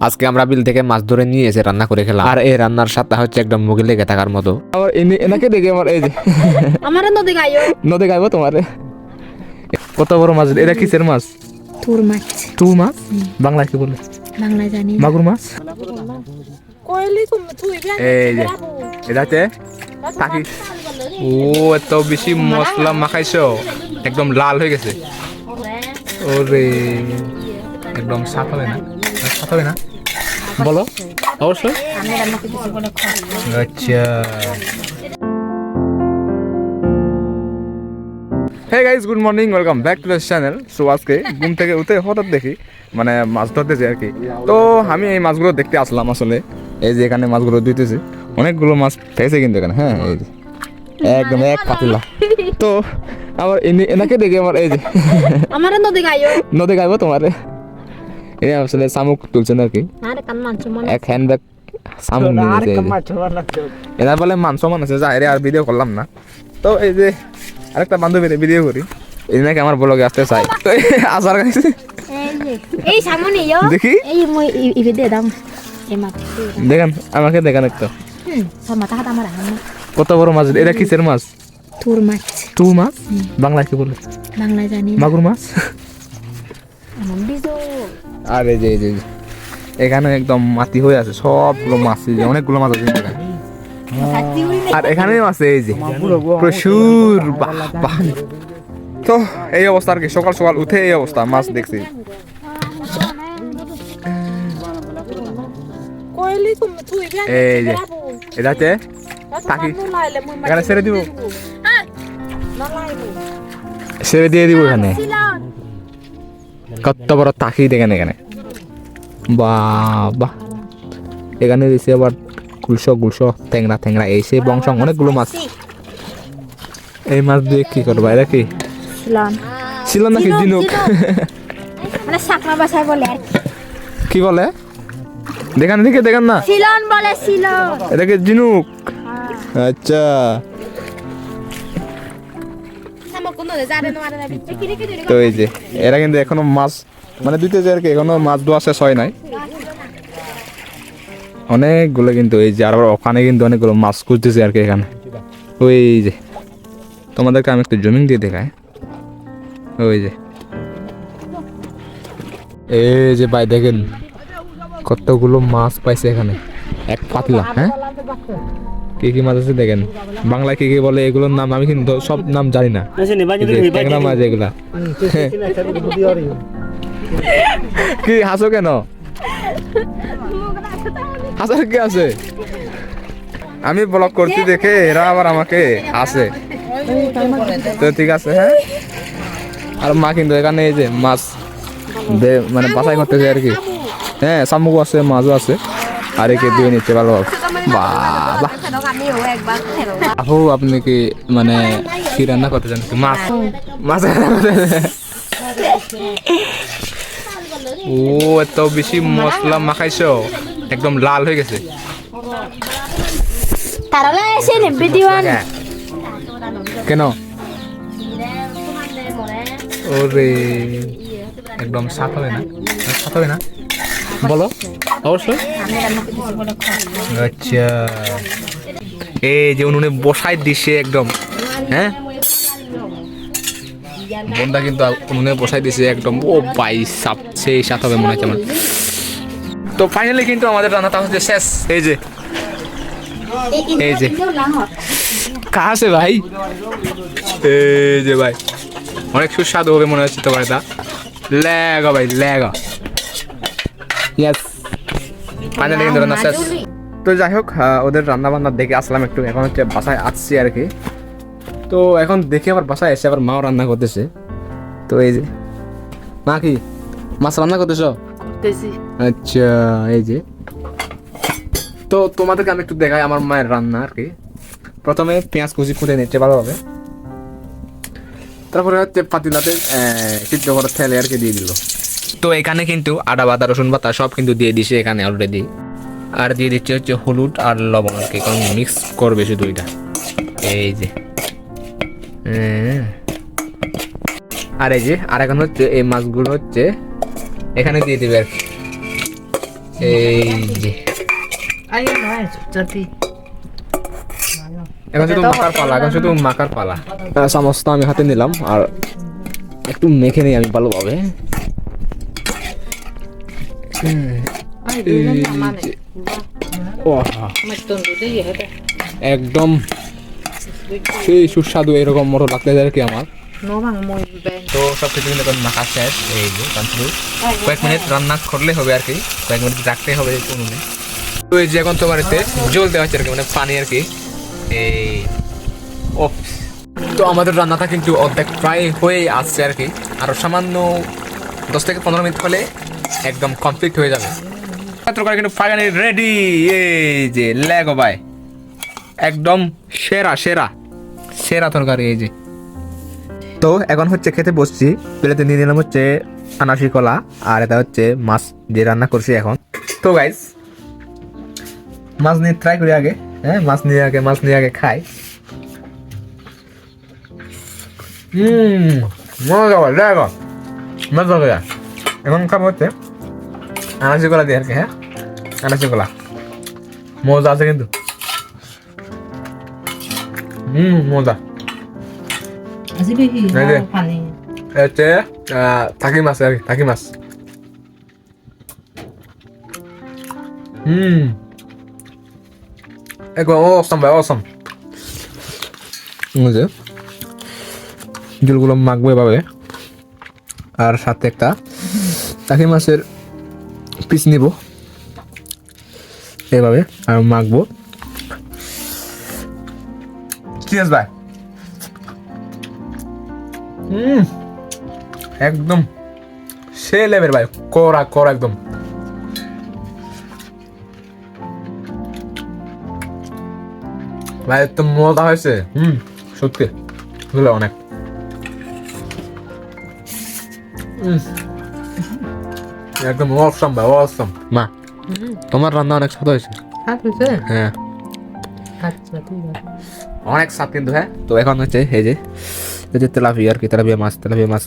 আজকে আমরা বিল থেকে মাছ ধরে নিয়ে এসে রান্না করে খেলাম। আর এই রান্নার স্বাদটা হচ্ছে একদম মুখে লেগে থাকার মতো। আমার এনে- এনাকে দেখে আমার এই যে। আমার নদী গায়ো নদে গাইব তোমার। কত বড় মাছ? এটা কিসের মাছ? তোর মাছ। টু মাছ? বাংলায় কি বলে? বাংলা জানি মাগুর মাছ? কইলি তুমি তুই এই যে। এটা হচ্ছে টাকি ও এত বেশি মশলা মাখাইছো। একদম লাল হয়ে গেছে। ওরে একদম সাফ হবে না? সাফ হবে না? বলো। অবশ্যই। আচ্ছা। Hey guys good morning welcome back to the channel so আজকে ঘুম থেকে উঠে হঠাৎ দেখি মানে মাছ ধরতেছে আর কি। তো আমি এই মাছগুলো দেখতে আসলাম আসলে। এই যে এখানে মাছগুলো দিতেছে অনেকগুলো মাছ পেয়েছে কিন্তু এখানে হ্যাঁ এই যে। একদম এক পাতিলা তো আমার এনে- এনাকে দেখে আমার এই যে। আমার নদী গায়ো নদে গাইব তোমার। এই আসলে শামুক তুলছেন আর কি। মনে এক হ্যান্ড ব্যাগ শামুক নিয়ে এরা বলে মান সমান আছে যাই রে আর ভিডিও করলাম না। তো এই যে আরেকটা বান্ধবীর ভিডিও করি। এই নাকি আমার ব্লগে আসতে চাই তো এই আসার কাছে এই সামনে দেখি। এই মই ইবে দাম। দেখেন আমাকে দেখান একটু। কত বড় মাছ এটা কিসের মাছ? তোর মাছ। টু মাছ? বাংলায় কি বলে? বাংলা জানি মাগুর মাছ? আমার আর এই যে এই যে এখানে একদম মাটি হয়ে আছে সবগুলো মাছ এই যে অনেকগুলো মাছ আছে এখানে। আর এখানেও আছে এই যে। প্রচুর তো এই অবস্থা আর কি সকাল সকাল উঠে এই অবস্থা মাছ দেখছি। এই যে এখানে ছেড়ে দিব। ছেড়ে দিয়ে দিব এখানে। কত বড় তাকি দেখেন এখানে। বাহ এখানে দিছে আবার গুলশো গুলশো ট্যাংরা ট্যাংরা এই সেই বংশ অনেকগুলো মাছ। এই মাছ দিয়ে কি করবা এটা কি? ছিল নাকি জিনুক? মানে কি। কি বলে? দেখান দিকে দেখান না। সিলন এটাকে জিনুক? আচ্ছা। তো এই যে, এরা কিন্তু এখনও মাছ মানে দুইতে যে আর কি এখনও মাছ ধোয়া শেষ হয় নাই। অনেকগুলো কিন্তু এই যে আর ওখানে কিন্তু অনেকগুলো মাছ খুঁজতেছে আর কি এখানে। ওই যে, তোমাদেরকে আমি একটু জমিন দিয়ে দেখাই। ওই যে। এই যে ভাই দেখেন, কতগুলো মাছ পাইছে এখানে। এক পাতলা হ্যাঁ? কি কি মাছ আছে দেখেন। বাংলায় কি কি বলে এগুলোর নাম আমি কিন্তু সব নাম জানি না। ট্যাংরা মাছ এগুলা। কি হাসো কেন? হাসার কি আছে? আমি ব্লগ করছি দেখে এরা আবার আমাকে আসে তো ঠিক আছে হ্যাঁ? আর মা কিন্তু এখানে এই যে মাছ মানে বাছাই করতেছে আর কি। হ্যাঁ শামুক আছে মাছও আছে। আর একে দিয়ে নিচ্ছে ভালো বাবা। আপু আপনি কি মানে কি রান্না করতে জানেন মাছ। মাছ ও এত বেশি মশলা মাখাইছো। একদম লাল হয়ে গেছে। কেন? ওরে একদম সাফ হবে না? সাফ হবে না? বলো। অবশ্যই রান্না আচ্ছা। এই যে উনুনে বসাই দিছে একদম হ্যাঁ? বন্ধা কিন্তু উনুনে বসাই দিছে একদম। ও বাই সাপ, সেই সাথ হবে মনে হচ্ছে আমার। তো ফাইনালি কিন্তু আমাদের রান্নাটা হচ্ছে শেষ। এই যে। এই যে। কাহা আছে ভাই? এই যে ভাই। অনেক সুস্বাদু হবে মনে হচ্ছে তোমার এটা। লেগা ভাই, লেগা। ইয়েস ফাইনালি কিন্তু রান্না শেষ তো যাই হোক ওদের রান্না বান্না দেখে আসলাম একটু এখন হচ্ছে বাসায় আসছি আর কি। তো এখন দেখে আবার বাসায় এসে আবার মাও রান্না করতেছে। তো এই যে মা কি মাছ রান্না করতেছ? আচ্ছা এই যে। তো তোমাদেরকে আমি একটু দেখাই আমার মায়ের রান্না আর কি। প্রথমে পেঁয়াজ কুচি ফুটে নিচ্ছে ভালোভাবে। তারপরে হচ্ছে পাতিলাতে সিদ্ধ করে তেলে আর কি দিয়ে দিল। তো এখানে কিন্তু আদা বাদা রসুন বাতা সব কিন্তু দিয়ে দিছে এখানে অলরেডি আর দিয়ে দিচ্ছে হচ্ছে হলুদ আর লবণ আর কি কারণ মিক্স করবে শুধু এটা। এই যে। হ্যাঁ। আর এই যে আর এখন হচ্ছে এই মাছগুলো হচ্ছে এখানে দিয়ে দিবে আর কি। এই যে. এখন শুধু মাকার পালা এখন শুধু মাকার পালা। চামচটা আমি হাতে নিলাম আর একটু মেখে নিই আমি ভালোভাবে। একদম সেই সুস্বাদু এরকম মোটর লাগতে যায় আর কি আমার. তো সব কিছু কিন্তু মাখা শেষ এই যে কয়েক মিনিট রান্না করলে হবে আর কি কয়েক মিনিট রাখতে হবে উনুনে তো এই যে এখন তোমার এতে জল দেওয়া হচ্ছে আর কি মানে পানি আর কি এই ও তো আমাদের রান্নাটা কিন্তু অর্ধেক প্রায় হয়ে আসছে আর কি আরও সামান্য দশ থেকে পনেরো মিনিট হলে একদম কমপ্লিট হয়ে যাবে। তরকারি কিন্তু ফাইনালি রেডি এই যে লেগো ভাই। একদম সেরা সেরা। সেরা তরকারি এই যে। তো এখন হচ্ছে খেতে বসছি। প্লেটে নিয়ে নিলাম হচ্ছে আনাসি কলা আর এটা হচ্ছে মাছ যে রান্না করছি এখন। তো গাইস মাছ নিয়ে ট্রাই করি আগে হ্যাঁ? মাছ নিয়ে আগে মাছ নিয়ে আগে খাই। হুম মজা দেখো। মজা হবে এখন খাব হচ্ছে আনাসি কলা দিয়ে আর কি হ্যাঁ? আনাসি কলা মজা আছে কিন্তু। হুম মজা. হচ্ছে থাকি মাছ আর কি থাকি মাছ। হুম। একদম অসম ভাই অসম। বুঝে জলগুলো মাখবো এভাবে। আর সাথে একটা টাকি মাছের পিস নিব। এভাবে আর মাখবো। চিয়ার্স ভাই হুম। একদম। সে লেভেল ভাই। করা করা একদম। ভাই তো মজা হয়েছে। হুম সত্যি। অনেক। উম, একদম অসম ভাই অসম। মা তোমার রান্না অনেক স্বাদ হয়েছে। হ্যাঁ। অনেক স্বাদ কিন্তু হ্যাঁ। তো এখন হচ্ছে এই যে এই যে তেলাপিয়া আর কি তেলাপিয়া মাছ তেলাপিয়া মাছ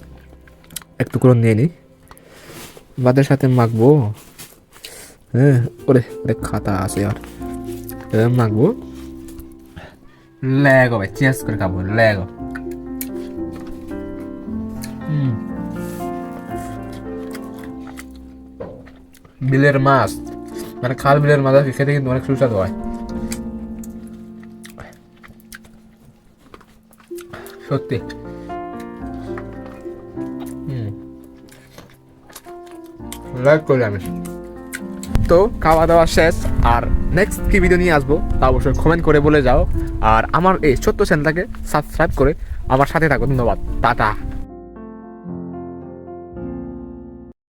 একটু করে নিয়ে নিই ভাতের সাথে মাখবো। হ্যাঁ ওরে ওরে খাতা আছে আর। মাখবো। লেগো ভাই চিয়ার্স করে খাব লেগো। বিলের মাছ মানে খাল বিলের মাছ খেতে কিন্তু অনেক সুস্বাদু হয়। সত্যি। লাইক করি আমি। তো খাওয়া দাওয়া শেষ, আর নেক্সট কি ভিডিও নিয়ে আসব, তা অবশ্যই কমেন্ট করে বলে যাও। আর আমার এই ছোট্ট চ্যানেলটাকে সাবস্ক্রাইব করে আমার সাথে থাকো। ধন্যবাদ। টাটা।